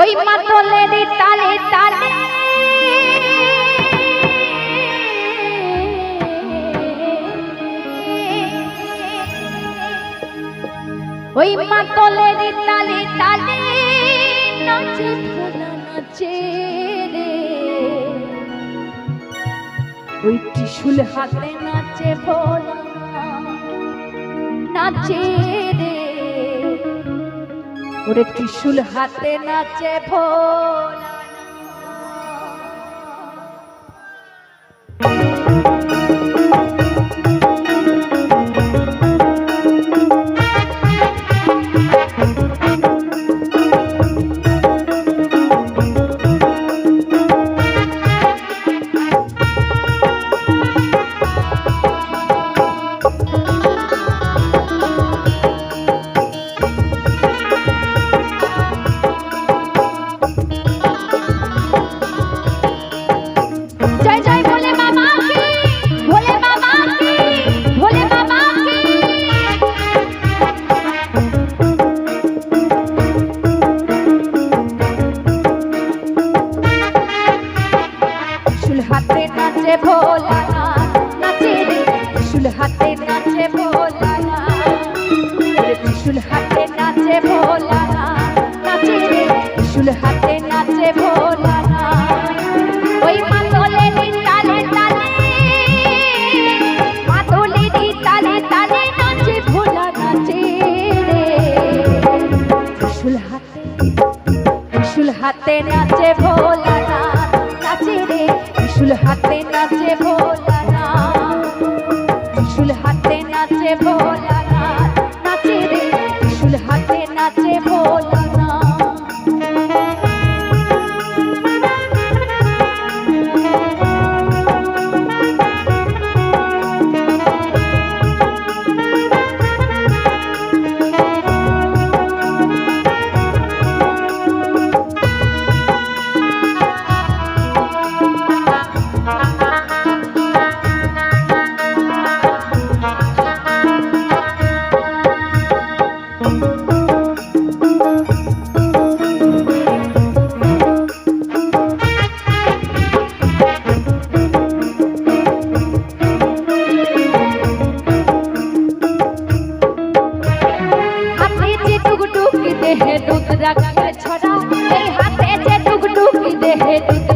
ওই মাতলের তালে তালে। ওই মাতলের তালে তালে নাচে ভোলা নাচে রে। ওই ত্রিশুল হাতে নাচে ভোলা, নাচে রে। ওরে ত্রিশুল হাতে নাচে ভোলা। নাচে ভোলা।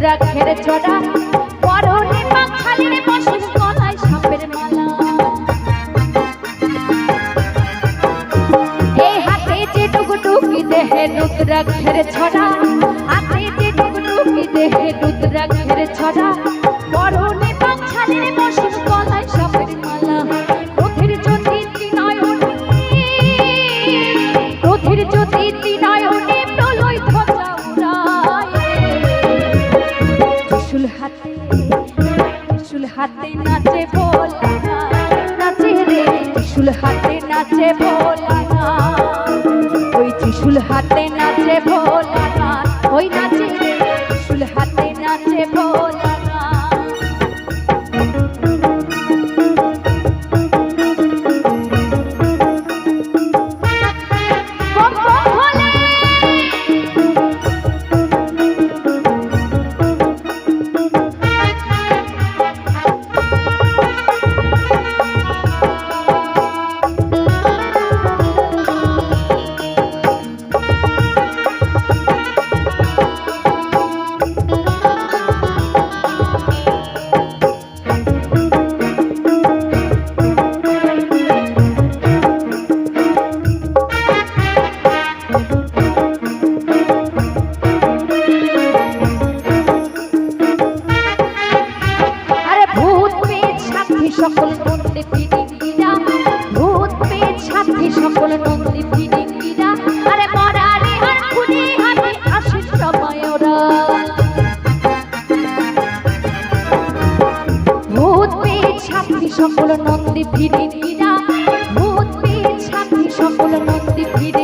দুধ রাখে ছড়া, পরনে পাখালির বসুন গলায় সাপের মালা। এই হাতে যে টুকটুকি দেহে দুধ রাখে ছড়া, হাতে যে টুকটুকি দেহে দুধ রাখে ছড়া, পরনে পাখালির বসুন গলায় সাপের মালা। পথের জ্যোতি নয়নে রথের জ্যোতি নয়নে হাতে নাচে ভোলা নাচে রে ত্রিশুল হাতে নাচে ভোলা ওই ত্রিশুল হাতে নাচে ভোলা ভূত পেয়ে সকল নন্দী সময় ওরা। ভূত পেয়ে সাথী সকল নন্দী ফিরিঙ্গিরা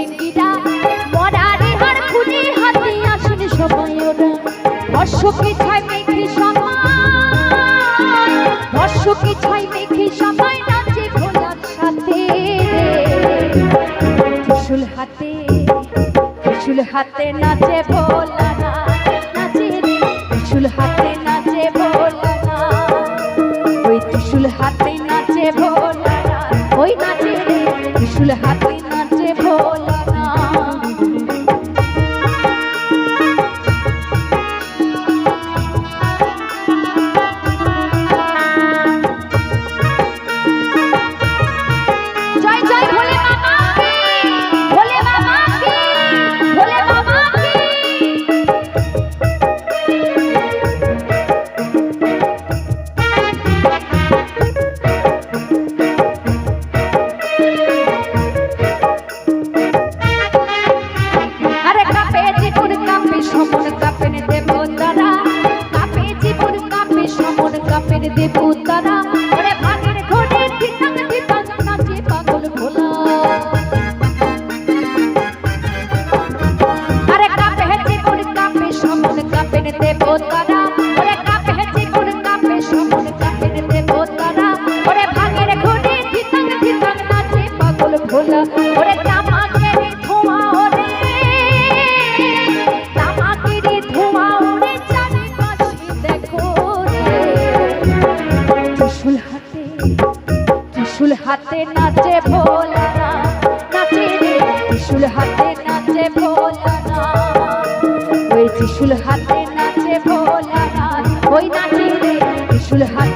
অশ্বকে ছাই মেখে সবাই নাচে ভোলার সাথে। হাতে হাতে নাচে নাচে রে। হাতে নাচে ওই ত্রিশুল হাতে নাচে ভোলা ওই নাচে রে। হাতে kapani de it. হাতে নাচে ভোলা ওই ত্রিশুল হাতে নাচে ভোলা ওই নাচে রে ত্রিশুল হাতে